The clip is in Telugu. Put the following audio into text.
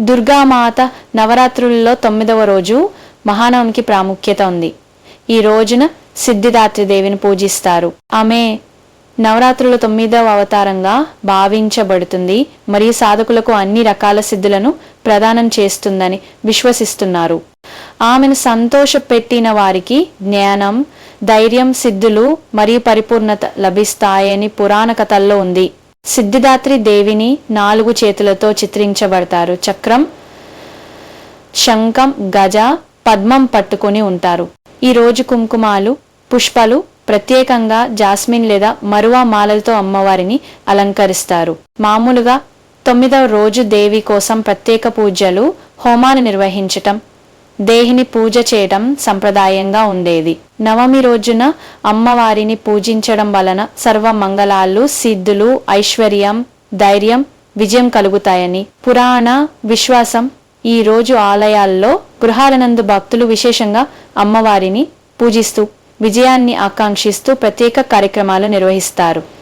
దుర్గామాత నవరాత్రుల్లో తొమ్మిదవ రోజు మహానవమికి ప్రాముఖ్యత ఉంది. ఈ రోజున సిద్ధిదాత్రి దేవిని పూజిస్తారు. ఆమె నవరాత్రుల తొమ్మిదవ అవతారంగా భావించబడుతుంది. మరియు సాధకులకు అన్ని రకాల సిద్ధులను ప్రదానం చేస్తుందని విశ్వసిస్తున్నారు. ఆమెను సంతోషపెట్టిన వారికి జ్ఞానం ధైర్యం సిద్ధులు మరియు పరిపూర్ణత లభిస్తాయని పురాణ కథల్లో ఉంది. సిద్ధిదాత్రి దేవిని నాలుగు చేతులతో చిత్రించబడతారు. చక్రం శంఖం గజ పద్మం పట్టుకొని ఉంటారు. ఈ రోజు కుంకుమాలు పుష్పాలు ప్రత్యేకంగా జాస్మిన్ లేదా మరువా మాలలతో అమ్మవారిని అలంకరిస్తారు. మామూలుగా తొమ్మిదవ రోజు దేవి కోసం ప్రత్యేక పూజలు హోమాన్ని నిర్వహించటం దేహిని పూజ చేయడం సంప్రదాయంగా ఉండేది. నవమి రోజున అమ్మవారిని పూజించడం వలన సర్వ మంగళాలు సిద్ధులు ఐశ్వర్యం ధైర్యం విజయం కలుగుతాయని. పురాణ విశ్వాసం ఈ రోజు ఆలయాల్లో గృహాలనందు భక్తులు విశేషంగా అమ్మవారిని పూజిస్తూ విజయాన్ని ఆకాంక్షిస్తూ ప్రత్యేక కార్యక్రమాలు నిర్వహిస్తారు.